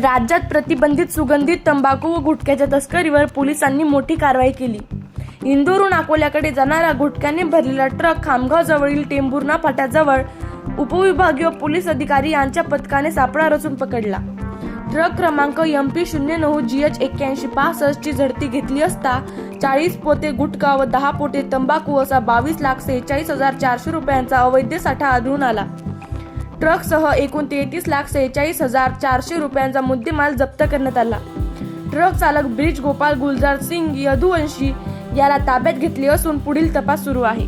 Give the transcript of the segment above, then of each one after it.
राज्यात प्रतिबंधित सुगंधित तंबाखू व गुटख्याच्या तस्करीवर पोलिसांनी मोठी कारवाई केली. इंदोरून अकोल्याकडे जाणारा गुटख्याने भरलेला ट्रक खामगाव जवळील टेंभुर्णा फाट्याजवळ उपविभागीय पोलीस अधिकारी यांच्या पथकाने सापळा रचून पकडला. ट्रक क्रमांक एम पी शून्य नऊ जी एच एक्क्याऐंशी पासष्ट ची झडती घेतली असता चाळीस पोते गुटखा व दहा पोते तंबाखू असा बावीस लाख सेहेचाळीस हजार चारशे रुपयांचा अवैध साठा आढळून आला. ट्रकसह एकूण तेहतीस लाख सेहेचाळीस हजार चारशे रुपयांचा मुद्देमाल जप्त करण्यात आला. ट्रक चालक ब्रिज गोपाल गुलजार सिंग यदुवंशी याला ताब्यात घेतले असून पुढील तपास सुरू आहे.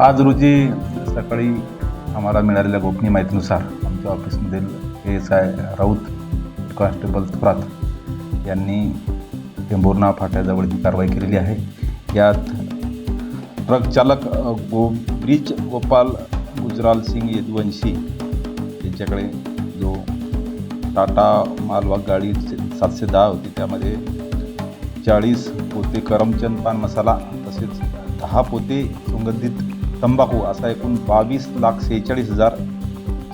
आज रोजी सकाळी आम्हाला मिळालेल्या गोपनीय माहितीनुसार आमच्या ऑफिसमधील S I Raut constable Thorat यांनी टेंभुर्णा फाट्याजवळ ही कारवाई केलेली आहे यात ट्रक चालक गो ब्रिज गोपाल गुजराल सिंग यदुवंशी यांच्याकडे जो टाटा मालवाहक गाडी सातशे दहा होती त्यामध्ये चाळीस पोते करमचंद पान मसाला तसेच दहा पोते सुगंधित तंबाखू असा एकूण बावीस लाख सेहेचाळीस हजार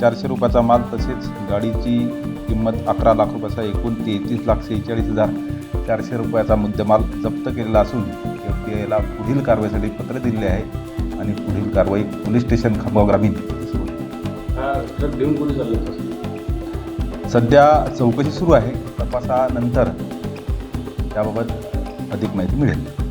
चारशे रुपयाचा माल तसेच गाडीची किंमत अकरा लाख रुपयाचा एकूण तेहतीस लाख सेहेचाळीस हजार चारशे रुपयाचा मुद्देमाल जप्त केलेला असून आयला पुढील कारवाईसाठी पत्र दिले आहे आणि पुढील कारवाई पोलीस स्टेशन खामगाव ग्रामीण. सध्या चौकशी सुरू आहे. तपासानंतर त्याबाबत अधिक माहिती मिळेल.